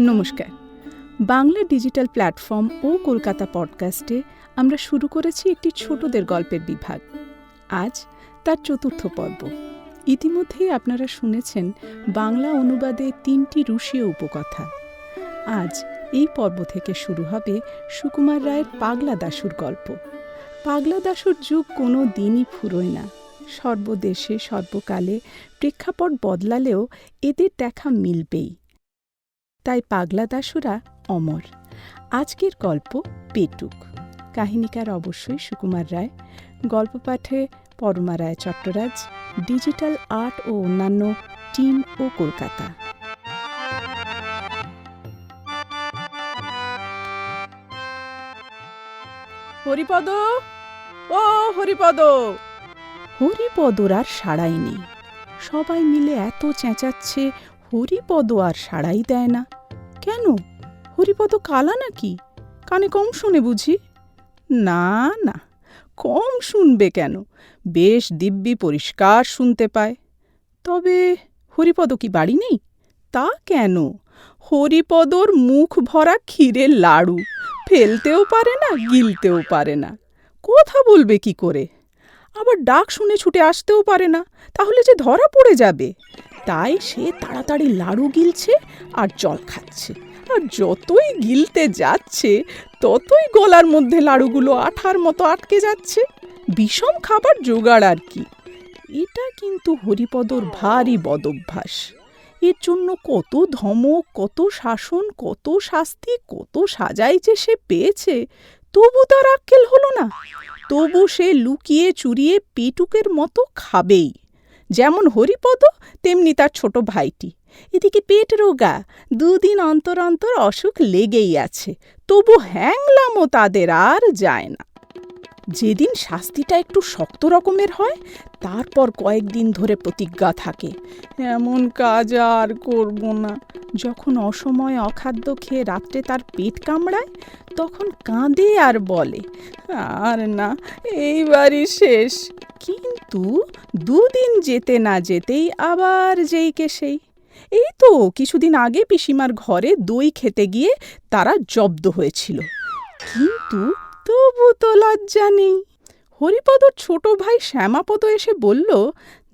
নমস্কার। Bangla digital platform ও কলকাতা পডকাস্টে আমরা শুরু করেছি একটি ছোটদের গল্পের বিভাগ। আজ তার চতুর্থ পর্ব। ইতিমধ্যেই আপনারা শুনেছেন বাংলা অনুবাদে তিনটি রুশীয় উপকথা। আজ এই পর্ব থেকে শুরু হবে সুকুমার রায়ের পাগলা দাশুর গল্প। পাগলা দাশুর যুগ কোনো দিনই ফুরোয় না। সর্বদেশে সর্বকালে প্রেক্ষাপট বদলালেও এদের দেখা মিলবেই। তাই পাগলা দাসুরা অমর। আজকের গল্প পেটুক। কাহিনীকার অবশ্যই সুকুমার রায়। গল্প পাঠে পরমা রায় চট্টরাজ। ডিজিটাল আর্ট ও অন্যান্য টিম ও কলকাতা। হরিপদ! ও হরিপদ! হরিপদর আর সাড়াই নেই। সবাই মিলে এত চেঁচাচ্ছে, হরিপদ আর সাড়াই দেয় না। কেন? হরিপদ কালা নাকি? কানে কম শুনে বুঝি। না না, কম শুনবে কেন? বেশ দিব্যি পরিষ্কার শুনতে পায়। তবে হরিপদ কি বাড়ি নেই? তা কেন? হরিপদর মুখ ভরা ক্ষীরের লাড়ু। ফেলতেও পারে না, গিলতেও পারে না। কথা বলবে কি করে? আবার ডাক শুনে ছুটে আসতেও পারে না, তাহলে যে ধরা পড়ে যাবে। তাই সে তাড়াতাড়ি লাড়ু গিলছে আর জল খাচ্ছে। আর যতই গিলতে যাচ্ছে, ততই গলার মধ্যে লাড়ুগুলো আঠার মতো আটকে যাচ্ছে। বিষম খাবার জোগাড় আর কি। এটা কিন্তু হরিপদর ভারী বদভ্যাস। এর জন্য কত ধমক, কত শাসন, কত শাস্তি, কত সাজাই যে সে পেয়েছে, তবু তার আক্কেল হলো না। তবু সে লুকিয়ে চুরিয়ে পেটুকের মতো খাবেই। যেমন হরিপদ, তেমনি তার ছোট ভাইটি। এদিকে পেট রোগা, দুদিন অন্তর অন্তর অসুখ লেগেই আছে, তবু হ্যাংলামও তাদের আর যায় না। যেদিন শাস্তিটা একটু শক্ত রকমের হয়, তারপর কয়েকদিন ধরে প্রতিজ্ঞা থাকে। এমন কাজ আর করব না। যখন অসময়ে অখাদ্য খেয়ে রাত্রে তার পেট কামড়ায়, তখন কাঁদে আর বলে, আর না, এইবারই শেষ। কিন্তু দুদিন যেতে না যেতেই আবার যেইকে সেই। এই তো কিছুদিন আগে পিসিমার ঘরে দই খেতে গিয়ে তারা জব্দ হয়েছিল। কিন্তু তবু তো লজ্জা নেই। হরিপদর ছোট ভাই শ্যামাপদ এসে বলল,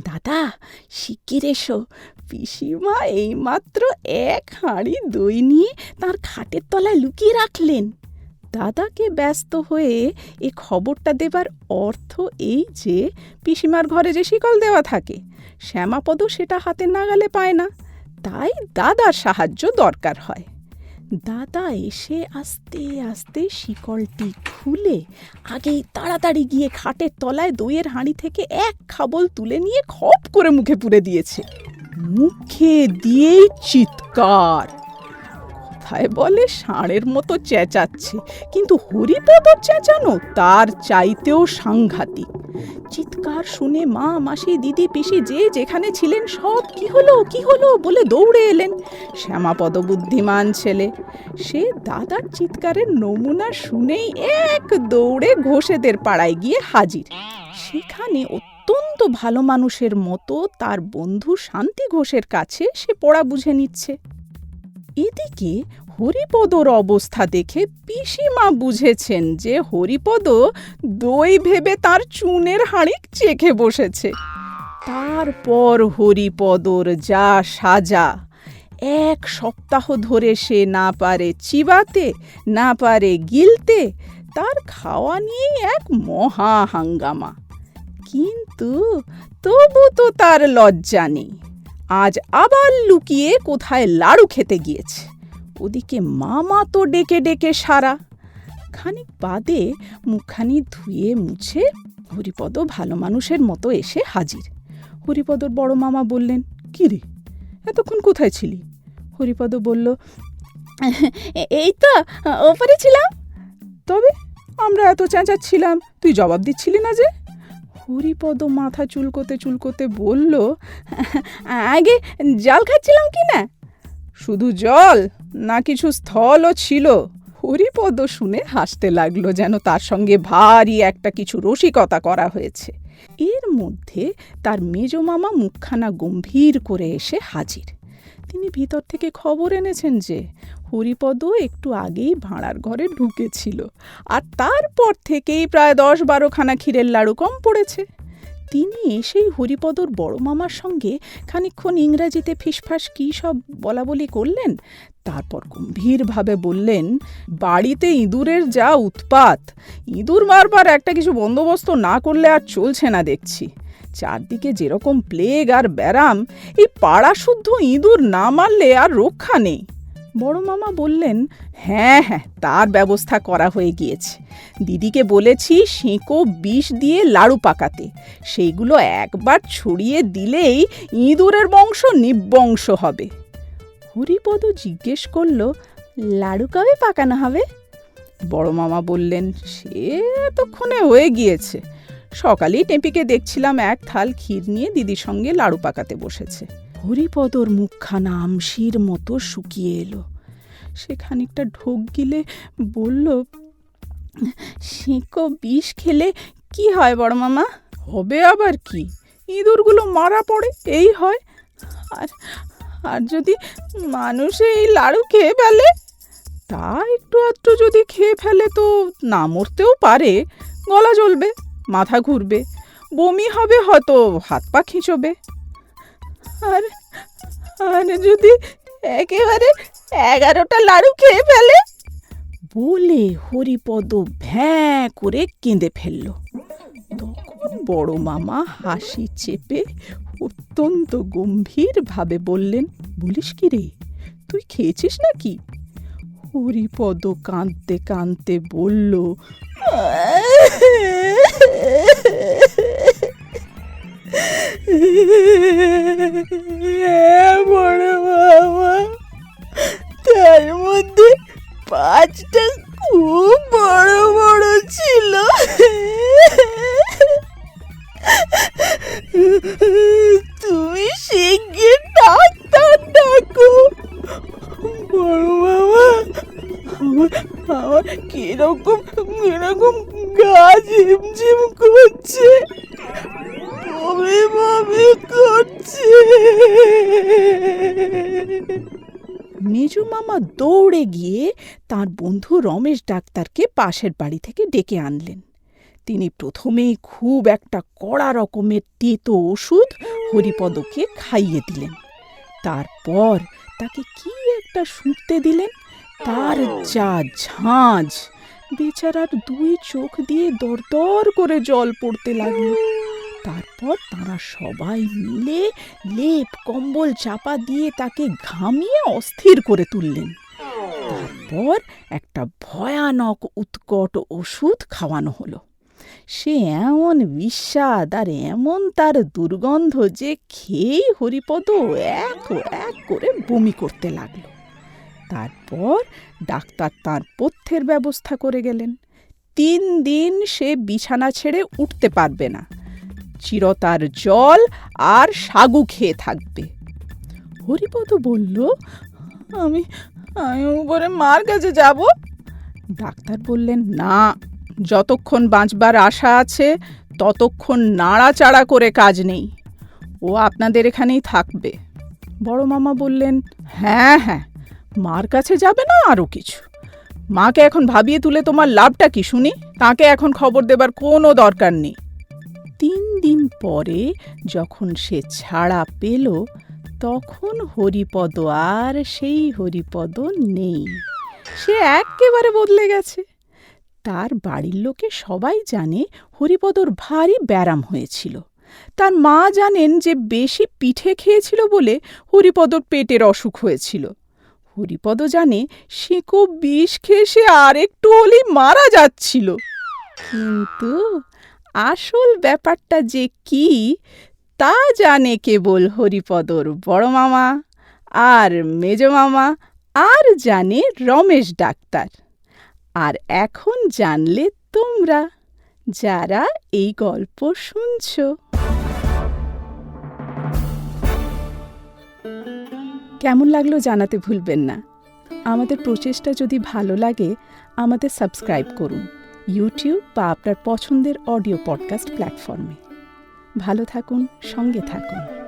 দাদা, শিগগির এসো। পিসিমা এইমাত্র এক হাঁড়ি দই নিয়ে তার খাটের তলায় লুকিয়ে রাখলেন। দাদাকে ব্যস্ত হয়ে এ খবরটা দেবার অর্থ এই যে, পিসিমার ঘরে যে শিকল দেওয়া থাকে শ্যামাপদ সেটা হাতে নাগালে পায় না। তাই দাদার সাহায্য দরকার হয়। দাদা এসে আস্তে আস্তে শিকলটি খুলে আগেই তাড়াতাড়ি গিয়ে খাটের তলায় দইয়ের হাঁড়ি থেকে এক খাবল তুলে নিয়ে খপ করে মুখে পুরে দিয়েছে। মুখে দিয়েই চিৎকার। কথায় বলে ষাঁড়ের মতো চেঁচাচ্ছে। কিন্তু হরিপদর চেঁচানো তার চাইতেও সাংঘাতিক। চিৎকার শুনে মা, মাসি, দিদি, পিসি যে যেখানে ছিলেন সব কি হলো কি হলো? বলে দৌড়ে এলেন শ্যামাপদ বুদ্ধিমান ছেলে। সে দাদার চিৎকারের নমুনা শুনেই এক দৌড়ে ঘোষেদের পাড়ায় গিয়ে হাজির। সেখানে অত্যন্ত ভালো মানুষের মতো তার বন্ধু শান্তি ঘোষের কাছে সে পড়া বুঝে নিচ্ছে। এদিকে হরিপদর অবস্থা দেখে পিসিমা বুঝেছেন যে হরিপদ দই ভেবে তার চুনের হাঁড়ি চেখে বসেছে। তারপর হরিপদর যা সাজা। এক সপ্তাহ ধরে সে না পারে চিবাতে, না পারে গিলতে, তার খাওয়া নিয়েই এক মহা হাঙ্গামা। কিন্তু তবু তো তার লজ্জা নেই। আজ আবার লুকিয়ে কোথায় লাড়ু খেতে গিয়েছে। ওদিকে মামা তো ডেকে ডেকে সারা। খানিক বাদে মুখখানি ধুয়ে মুছে হরিপদ ভালো মানুষের মতো এসে হাজির। হরিপদর বড় মামা বললেন, কি রে, এতক্ষণ কোথায় ছিলি? হরিপদ বলল এই তো, ওপরে ছিলাম। তবে আমরা এত চেঁচাচ্ছিলাম, তুই জবাব দিচ্ছিলি না যে? হরিপদ মাথা চুলকোতে চুলকোতে বলল, আগে জল খাচ্ছিলাম কি না? শুধু জল, না কিছু স্থলও ছিল। হরিপদ শুনে হাসতে লাগল যেন তার সঙ্গে ভারী একটা কিছু রসিকতা করা হয়েছে। এর মধ্যে তার মেজ মামা মুখখানা গম্ভীর করে এসে হাজির। তিনি ভিতর থেকে খবর এনেছেন যে হরিপদ একটু আগেই ভাঁড়ার ঘরে ঢুকেছিল আর তারপর থেকেই প্রায় দশ বারোখানা ক্ষীরের লাড়ু কম পড়েছে। তিনি এসেই হরিপদর বড় মামার সঙ্গে খানিকক্ষণ ইংরাজিতে ফিসফাস কী সব বলা বলি করলেন, তারপর গম্ভীরভাবে বললেন, বাড়িতে ইঁদুরের যা উৎপাত, ইঁদুর মারবার একটা কিছু বন্দোবস্ত না করলে আর চলছে না দেখছি। চারদিকে যেরকম প্লেগ আর ব্যারাম, এই পাড়া শুদ্ধ ইঁদুর না মারলে আর রক্ষা নেই। বড় মামা বললেন হ্যাঁ হ্যাঁ তার ব্যবস্থা করা হয়ে গিয়েছে। দিদিকে বলেছি সেঁকো বিষ দিয়ে লাড়ু পাকাতে। সেইগুলো একবার ছড়িয়ে দিলেই ইঁদুরের বংশ নিবংশ হবে। হরিপদ জিজ্ঞেস করল, লাড়ু কবে পাকানো হবে? বড় মামা বললেন, সে এতক্ষণে হয়ে গিয়েছে। সকালেই টেম্পিকে দেখছিলাম এক থাল ক্ষীর নিয়ে দিদির সঙ্গে লাড়ু পাকাতে বসেছে। হরিপদর মুখখানা আমশির মতো শুকিয়ে এলো। সে খানিকটা ঢোক গিলে বলল সেঁকো বিষ খেলে কি হয় বড় মামা? হবে আবার কি? ইঁদুরগুলো মারা পড়ে এই হয়। আর আর যদি মানুষে এই লাড়ু খেয়ে ফেলে? তা একটু আধটু যদি খেয়ে ফেলে তো না মরতেও পারে। গলা জ্বলবে। মাথা ঘুরবে। বমি হবে হয়তো, হাত পা খিঁচবে। আর আর যদি একেবারে এগারোটা লাড়ু খেয়ে ফেলে? বলে হরিপদ ভ্যাঁ করে কেঁদে ফেলল। তখন বড় মামা হাসি চেপে অত্যন্ত গম্ভীরভাবে বললেন, বলিস কি রে, তুই খেয়েছিস নাকি? হরিপদ কাঁদতে কাঁদতে বলল বড় বাবা তার মধ্যে পাঁচটা খুব বড় বড় ছিল তুমি শিগগির ডাক্তার ডাকো বড় বাবা আমার আমার কীরকম কীরকম গা ঝিমঝিম করছে। বমি বমি করছে। মেজু মামা দৌড়ে গিয়ে তার বন্ধু রমেশ ডাক্তারকে পাশের বাড়ি থেকে ডেকে আনলেন। তিনি প্রথমেই খুব একটা কড়া রকমের তেতো ওষুধ হরিপদকে খাইয়ে দিলেন। তারপর তাকে কি একটা শুঁকতে দিলেন? তার যা ঝাঁঝ বেচারার দুই চোখ দিয়ে দরদর করে জল পড়তে লাগল। তারপর তারা সবাই মিলে লেপ কম্বল চাপা দিয়ে তাকে ঘামিয়ে অস্থির করে তুললেন। তারপর একটা ভয়ানক উৎকট ওষুধ খাওয়ানো হলো। সে এমন বিস্বাদ আর এমন তার দুর্গন্ধ যে খেয়েই হরিপদ এক এক করে বমি করতে লাগল। তারপর ডাক্তার তার পথ্যের ব্যবস্থা করে গেলেন। তিন দিন সে বিছানা ছেড়ে উঠতে পারবে না। চিরতার জল আর সাগু খেয়ে থাকবে। হরিপদ বলল, আমি আমি উপরে মার কাছে যাব? ডাক্তার বললেন, না, যতক্ষণ বাঁচবার আশা আছে, ততক্ষণ নাড়াচাড়া করে কাজ নেই। ও আপনাদের এখানেই থাকবে। বড় মামা বললেন হ্যাঁ হ্যাঁ মার কাছে যাবে না আরও কিছু? মাকে এখন ভাবিয়ে তুলে তোমার লাভটা কি, শুনি? তাকে এখন খবর দেবার কোনো দরকার নেই। তিন দিন পরে যখন সে ছাড়া পেল, তখন হরিপদ আর সেই হরিপদ নেই। সে একেবারে বদলে গেছে। তার বাড়ির লোকে সবাই জানে হরিপদর ভারী ব্যারাম হয়েছিল। তার মা জানেন যে বেশি পিঠে খেয়েছিল বলে হরিপদর পেটের অসুখ হয়েছিল। হরিপদ জানে সে খুব বিষ খেয়ে সে আরেকটু হলেই মারা যাচ্ছিল। কিন্তু আসল ব্যাপারটা যে কি, তা জানে কেবল হরিপদর বড় মামা, আর মেজ মামা, আর জানে রমেশ ডাক্তার। আর এখন জানলে তোমরা যারা এই গল্প শুনছ। কেমন লাগল জানাতে ভুলবেন না। আমাদের প্রচেষ্টা যদি ভালো লাগে, আমাদের সাবস্ক্রাইব করুন ইউটিউব বা আপনার পছন্দের অডিও পডকাস্ট প্ল্যাটফর্মে। ভালো থাকুন, সঙ্গে থাকুন।